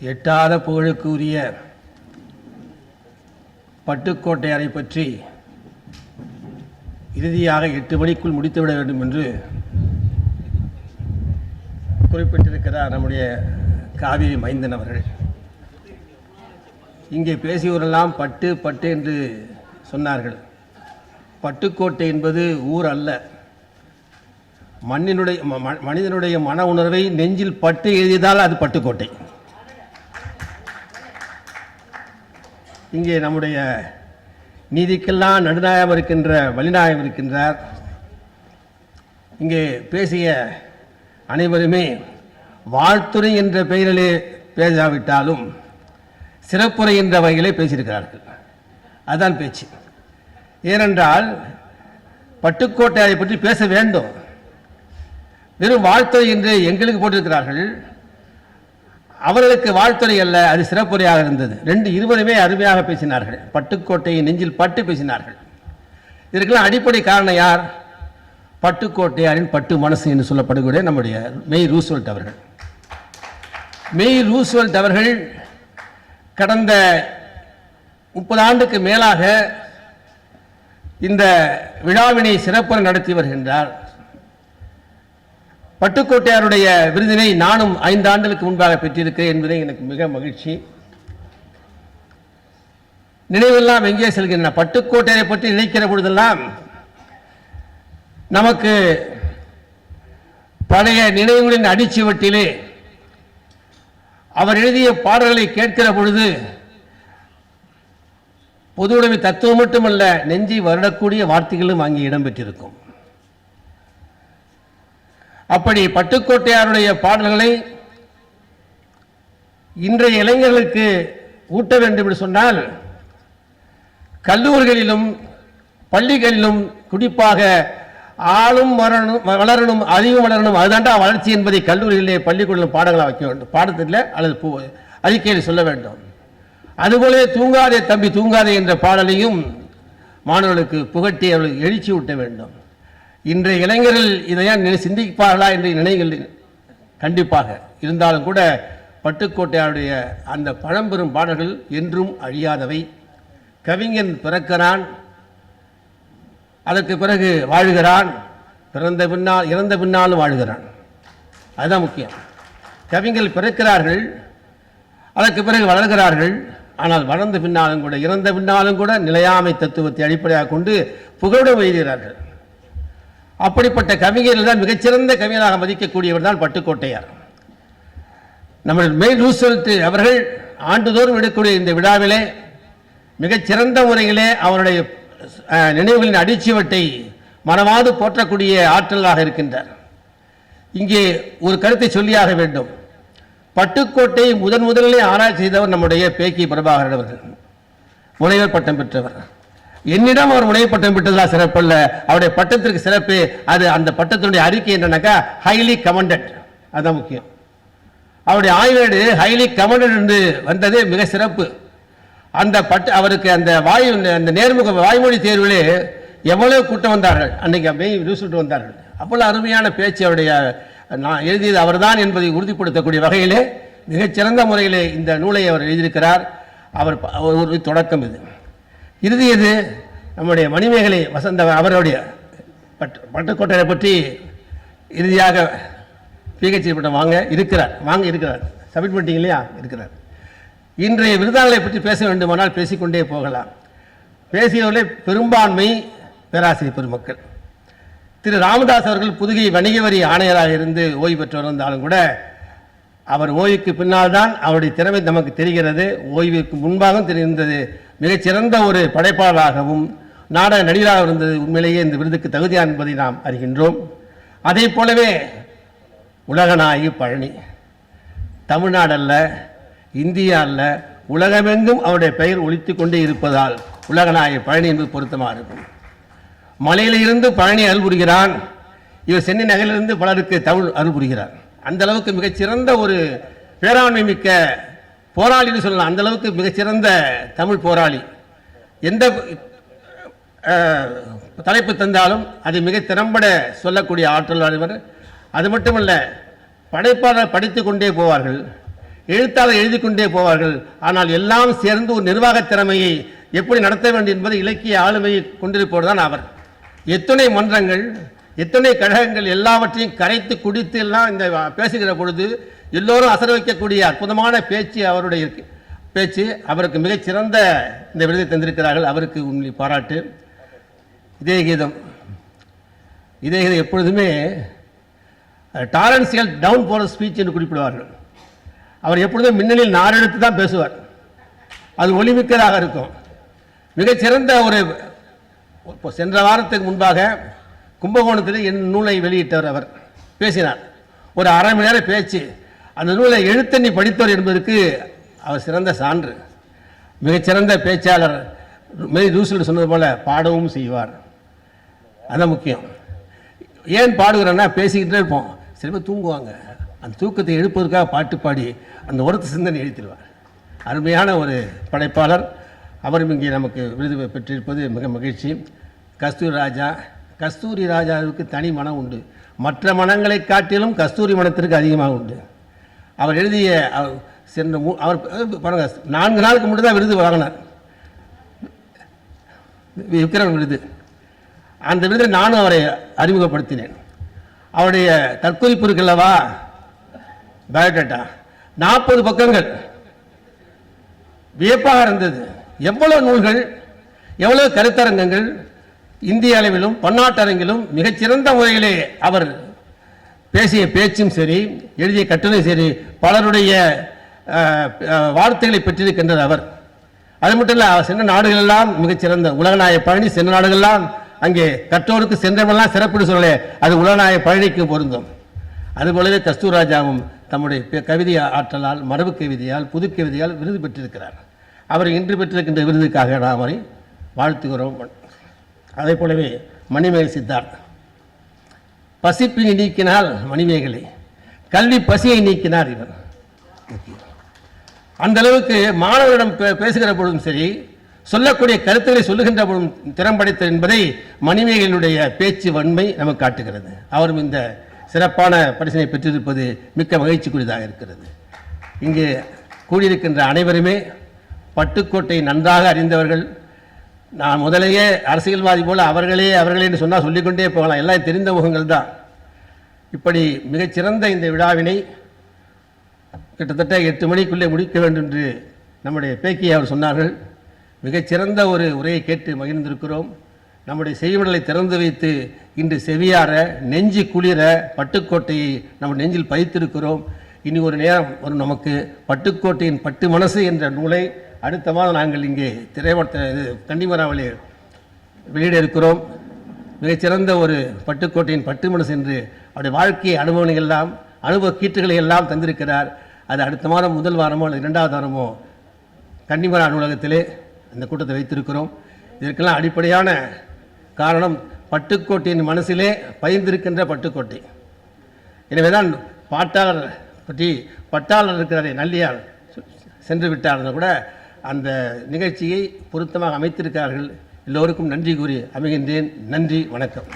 எட்டாத புகழுக்கு உரிய பட்டுக்கோட்டையாரை பற்றி இறுதியாக எட்டு மணிக்குள் முடித்துவிட வேண்டும் என்று குறிப்பிட்டிருக்கிறார் நம்முடைய காவிரி மைந்தன் அவர்கள். இங்கே பேசியவரெல்லாம் பட்டு பட்டு என்று சொன்னார்கள். பட்டுக்கோட்டை என்பது ஊர் அல்ல. மண்ணினுடைய ம- ம- மனிதனுடைய மன உணர்வை நெஞ்சில் பட்டு எழுதியதால் அது பட்டுக்கோட்டை. இங்கே நம்முடைய நீதிக்கெல்லாம் நடுநாயகம் இருக்கின்ற வழிநாயகம் இருக்கின்றார். இங்கே பேசிய அனைவருமே வாழ்த்துறை என்ற பெயரிலே பேசாவிட்டாலும் சிறப்புரை என்ற வகையிலே பேசியிருக்கிறார்கள். அதுதான் பேச்சு. ஏனென்றால் பட்டுக்கோட்டையை பற்றி பேச வேண்டும். வெறும் வாழ்த்துறை என்று எங்களுக்கு போட்டிருக்கிறார்கள். அவர்களுக்கு வாழ்த்துறை அல்ல அது சிறப்புரையாக இருந்தது. ரெண்டு இருவருமே அருமையாக பேசினார்கள். பட்டுக்கோட்டையை நெஞ்சில் பட்டு பேசினார்கள். இதற்கெல்லாம் அடிப்படை காரணம் யார்? பட்டுக்கோட்டையாரின் பட்டு மனசு என்று சொல்லப்படக்கூடிய நம்முடைய மெய் ரூஸ்வெல்ட் அவர்கள். மெய் ரூஸ்வெல்ட் அவர்கள் கடந்த முப்பது ஆண்டுக்கு மேலாக இந்த விழாவினை சிறப்புற நடத்தி வருகின்றார். பட்டுக்கோட்டையாருடைய விருதினை நானும் ஐந்து ஆண்டுகளுக்கு முன்பாக பெற்றிருக்கிறேன் என்பதை எனக்கு மிக மகிழ்ச்சி. நினைவெல்லாம் எங்கே செல்கின்றன? பட்டுக்கோட்டையை பற்றி நினைக்கிற பொழுதெல்லாம் நமக்கு பழைய நினைவுகளின் அடிச்சுவட்டிலே அவர் எழுதிய பாடல்களை கேட்கிற பொழுது பொதுவுடைமை தத்துவம் மட்டுமல்ல நெஞ்சி வருடக்கூடிய வார்த்தைகளும் அங்கே இடம்பெற்றிருக்கும். அப்படி பட்டுக்கோட்டையாருடைய பாடல்களை இன்றைய இளைஞர்களுக்கு ஊட்ட வேண்டும் என்று சொன்னால் கல்லூரிகளிலும் பள்ளிகளிலும் குறிப்பாக ஆளும் வளரணும் வளரணும் அறிவும் வளரணும் அதுதான்டா வளர்ச்சி என்பதை கல்லூரிகளிலே பள்ளிக்கூடம் பாடங்களாக வைக்க வேண்டும். பாடத்தில் அல்லது பூ அறிக்கையில் சொல்ல வேண்டும். அதுபோலவே தூங்காதே தம்பி தூங்காதே என்ற பாடலையும் மாணவர்களுக்கு புகட்டி அவர்களுக்கு எழுச்சி ஊட்ட வேண்டும். இன்றைய இளைஞர்கள் இதையான் சிந்திப்பார்களா என்று நினைகள் கண்டிப்பாக இருந்தாலும் கூட பட்டுக்கோட்டையாருடைய அந்த பழம்பெரும் பாடல்கள் என்றும் அழியாதவை. கவிஞன் பிறக்கிறான் அதற்கு பிறகு வாழுகிறான் பிறந்த பின்னால் இறந்த பின்னாலும் வாழுகிறான். அதுதான் முக்கியம். கவிஞர்கள் பிறக்கிறார்கள் அதற்கு பிறகு வளர்கிறார்கள் ஆனால் வளர்ந்த பின்னாலும் கூட இறந்த பின்னாலும் கூட நிலையாமை தத்துவத்தை அடிப்படையாக கொண்டு புகழுடன் எழுதுகிறார்கள் அப்படிப்பட்ட கவிஞர்கள் தான் மிகச்சிறந்த கவிஞராக மதிக்கக்கூடியவர் தான் பட்டுக்கோட்டையார். நம்ம மெய் ரூசல்ட் அவர்கள் ஆண்டுதோறும் எடுக்கக்கூடிய இந்த விழாவிலே மிகச்சிறந்த முறையிலே அவருடைய நினைவுகளின் அடிச்சுவட்டை மனமாது போற்றக்கூடிய ஆற்றலாக இருக்கின்றார். இங்கே ஒரு கருத்தை சொல்லியாக வேண்டும். பட்டுக்கோட்டை முதன் முதலிலே ஆராய்ச்சி செய்தவர் நம்முடைய பேக்கி பிரபாகரன் அவர்கள். முனைவர் பட்டம் பெற்றவர். என்னிடம் அவர் முனைவர் பட்டம் பெற்றதா சிறப்பல்ல? அவருடைய பட்டத்திற்கு சிறப்பு அது அந்த பட்டத்தினுடைய அறிக்கை என்னன்னாக்கா ஹைலி கமண்டட் அதுதான் முக்கியம். அவருடைய ஆய்வேடு ஹைலி கமண்டட் என்று வந்ததே மிக சிறப்பு. அந்த பட்ட அவருக்கு அந்த வாயு அந்த நேர்முக வாய்மொழி தேர்விலே எவ்வளவு கூட்டம் வந்தார்கள்? அன்னைக்கு மெய் ரிசல்ட் வந்தார்கள். அவ்வளோ அருமையான பேச்சு அவருடைய நான் எழுதியது அவர்தான் என்பதை உறுதிப்படுத்தக்கூடிய வகையிலே மிகச்சிறந்த முறையிலே இந்த நூலை அவர் எழுதியிருக்கிறார். அவர் அவர் ஒரு தொடக்கம் இது. இறுதி இது நம்முடைய மணிமேகலை வசந்த அவருடைய பட்டு பட்டுக்கோட்டையை பற்றி இறுதியாக பிஹெச்டி பட்டம் வாங்க இருக்கிறார் வாங்க இருக்கிறார். சப்மிட் பண்ணிட்டீங்க இல்லையா? இருக்கிறார். இன்றைய விருதாளரை பற்றி பேச வேண்டுமானால் பேசிக்கொண்டே போகலாம். பேசியவர்களே பெரும்பான்மை பேராசிரியர் பெருமக்கள். திரு ராமதாஸ் அவர்கள் புதுகை வணிக வரி ஆணையராக இருந்து ஓய்வு பெற்றவர் இருந்தாலும் கூட அவர் ஓய்வுக்கு பின்னால் தான் அவருடைய திறமை நமக்கு தெரிகிறது. ஓய்வுக்கு முன்பாகவும் தெரிந்தது மிகச்சிறந்த ஒரு படைப்பாளராகவும் நாடக நடிகராக இருந்தது உண்மையிலேயே இந்த விருதுக்கு தகுதியான் என்பதை நாம் அறிகின்றோம். அதே போலவே உலகநாயகி பழனி. தமிழ்நாடல்ல இந்தியா அல்ல உலகமெங்கும் அவருடைய பெயர் ஒழித்து கொண்டே இருப்பதால் உலகநாயகி பழனி என்பது பொருத்தமாக இருக்கும். மலையிலிருந்து பழனி அருள் இவர் சென்னை நகரிலிருந்து பலருக்கு தமிழ் அருள்புரிகிறார் அந்த அளவுக்கு மிகச்சிறந்த ஒரு பேராண்மை மிக்க போராளின்னு சொல்லலாம். அந்த அளவுக்கு மிகச்சிறந்த தமிழ் போராளி. எந்த தலைப்பு தந்தாலும் அதை மிக திறம்பட சொல்லக்கூடிய ஆற்றல் அறிவர் அது மட்டுமல்ல படைப்பாளர் படித்து கொண்டே போவார்கள் எழுத்தாளர் எழுதி கொண்டே போவார்கள். ஆனால் எல்லாம் சேர்ந்து ஒரு நிர்வாகத் திறமையை எப்படி நடத்த வேண்டும் என்பது இலக்கிய ஆளுமையை கொண்டிருப்பவர் தான் அவர். எத்தனை மன்றங்கள் எத்தனை கழகங்கள் எல்லாவற்றையும் கரைத்து குடித்து எல்லாம் இந்த பேசுகிற பொழுது எல்லோரும் அசர வைக்கக்கூடிய அற்புதமான பேச்சு அவருடைய இருக்கு. பேச்சு அவருக்கு மிகச்சிறந்த இந்த விருதை தந்திருக்கிறார்கள். அவருக்கு உண்மை பாராட்டு. இதே கீதம். இதே கீதம் எப்பொழுதுமே டாலன்சியல் டவுன் போகிற ஸ்பீச் என்று குறிப்பிடுவார்கள். அவர் எப்பொழுதும் மின்னலில் நாரெடுத்து தான் பேசுவார். அது ஒளிமிக்கதாக இருக்கும். மிகச்சிறந்த ஒரு இப்போ சென்ற வாரத்துக்கு முன்பாக கும்பகோணத்தில் என் நூலை வெளியிட்டவர் அவர். பேசினார். ஒரு அரை மணி நேரம் பேச்சு. அந்த நூலை எழுத்தண்ணி படித்தவர் என்பதற்கு அவர் சிறந்த சான்று. மிகச்சிறந்த பேச்சாளர் மெய் ரூசில் சொன்னது போல் பாடவும் செய்வார். அதான் முக்கியம். ஏன் பாடுகிறோன்னா பேசிக்கிட்டே இருப்போம். சில பேர் தூங்குவாங்க. அந்த தூக்கத்தை எழுப்பதற்காக பாட்டு பாடி அந்த உரத்து சிந்தனை எழுத்திடுவார். அருமையான ஒரு படைப்பாளர். அவரும் இங்கே நமக்கு விருது பெற்றிருப்பது மிக மகிழ்ச்சி. கஸ்தூரி ராஜா கஸ்தூரி ராஜாவுக்கு தனி மனம் உண்டு. மற்ற மனங்களை காட்டிலும் கஸ்தூரி மனத்திற்கு அதிகமாக உண்டு. அவர் எழுதிய சென்ற அவர் பாருங்கள் நான்கு நாளுக்கு மட்டும் தான் விருது வாங்கினார். விக்ரம் விருது. அந்த விருதை நானும் அவரை அறிமுகப்படுத்தினேன். அவருடைய தற்குறிப்பு இருக்குல்லவா பயோடேட்டா. நாற்பது பக்கங்கள். வியப்பாக இருந்தது. எவ்வளோ நூல்கள் எவ்வளோ கருத்தரங்கங்கள் இந்திய அளவிலும் பன்னாட்டரங்கிலும் மிகச்சிறந்த முறையிலே அவர் பேசிய பேச்சும் சரி எழுதிய கட்டுரை சரி பலருடைய வார்த்தைகளை பெற்றிருக்கின்றது அவர். அது மட்டும் இல்லை சென்ற நாடுகளெல்லாம் மிகச்சிறந்த உலகநாய பழனி சென்ற நாடுகளெல்லாம் அங்கே கற்றோருக்கு சென்றவெல்லாம் சிறப்பிடு சொல்லலே அது உலகநாய பழனிக்கு பொருந்தும். அதுபோலவே கஸ்தூராஜாவும் தம்முடைய கவிதை ஆற்றலால் மரபு கவிதையால் புது கவிதையால் விருது பெற்றிருக்கிறார். அவர் இன்று பெற்றிருக்கின்ற விருதுக்காக நாம் அவரை வாழ்த்துகிறோம். அதே போலவே மணிமேக சித்தார்த் பசிப்பினை நீக்கினால் மணிமேகலை கல்வி பசியை நீக்கினார் இவர். அந்த அளவுக்கு மாணவரிடம் பே- பேசுகிற பொழுதும் சரி சொல்லக்கூடிய கருத்துக்களை சொல்லுகின்ற பொழுதும் திறம் படைத்தவர் என்பதை மணிமேகலினுடைய பேச்சு வன்மை நமக்கு காட்டுகிறது. அவரும் இந்த சிறப்பான பரிசனை பெற்றிருப்பது மிக்க மகிழ்ச்சிக்குரியதாக இருக்கிறது. இங்கு கூடியிருக்கின்ற அனைவருமே பட்டுக்கோட்டை நன்றாக அறிந்தவர்கள் நான் முதலேயே அரசியல்வாதி போல அவர்களே அவர்களே என்று சொன்னால் சொல்லிக்கொண்டே போகலாம். எல்லாம் தெரிந்த முகங்கள் தான். இப்படி மிகச்சிறந்த இந்த விழாவினை கிட்டத்தட்ட எட்டு மணிக்குள்ளே முடிக்க வேண்டும் என்று நம்முடைய பேக்கியை அவர் சொன்னார்கள். மிகச்சிறந்த ஒரு உரையை கேட்டு மகிழ்ந்திருக்கிறோம். நம்முடைய செய்விடலை திறந்து வைத்து இன்று செவியார நெஞ்சு குளிர பட்டுக்கோட்டையை நம்ம நெஞ்சில் பதித்திருக்கிறோம். இனி ஒரு நேரம் ஒரு நமக்கு பட்டுக்கோட்டையின் பட்டு மனசு என்ற நூலை அடுத்த மாதம் நாங்கள் இங்கே திரைப்படத்தை இது கன்னிமராவளி வெளியிட இருக்கிறோம் மிகச்சிறந்த ஒரு பட்டுக்கோட்டையின் பட்டு மனசு என்று அவருடைய வாழ்க்கை அனுபவங்கள் எல்லாம் அனுபவ கீற்றுகளை எல்லாம் தந்திருக்கிறார். அது அடுத்த மாதம் முதல் வாரமோ அல்லது இரண்டாவது வாரமோ கன்னிமரா நூலகத்திலே அந்த கூட்டத்தை வைத்திருக்கிறோம். இதற்கெல்லாம் அடிப்படையான காரணம் பட்டுக்கோட்டையின் மனசிலே பயந்திருக்கின்ற பட்டுக்கோட்டை. எனவேதான் பாட்டாளர் பற்றி பட்டாளர் இருக்கிறாரே நல்லியார் சென்று விட்டார்னா கூட அந்த நிகழ்ச்சியை பொருத்தமாக அமைத்திருக்கிறார்கள். எல்லோருக்கும் நன்றி கூறி அமைகின்றேன். நன்றி. வணக்கம்.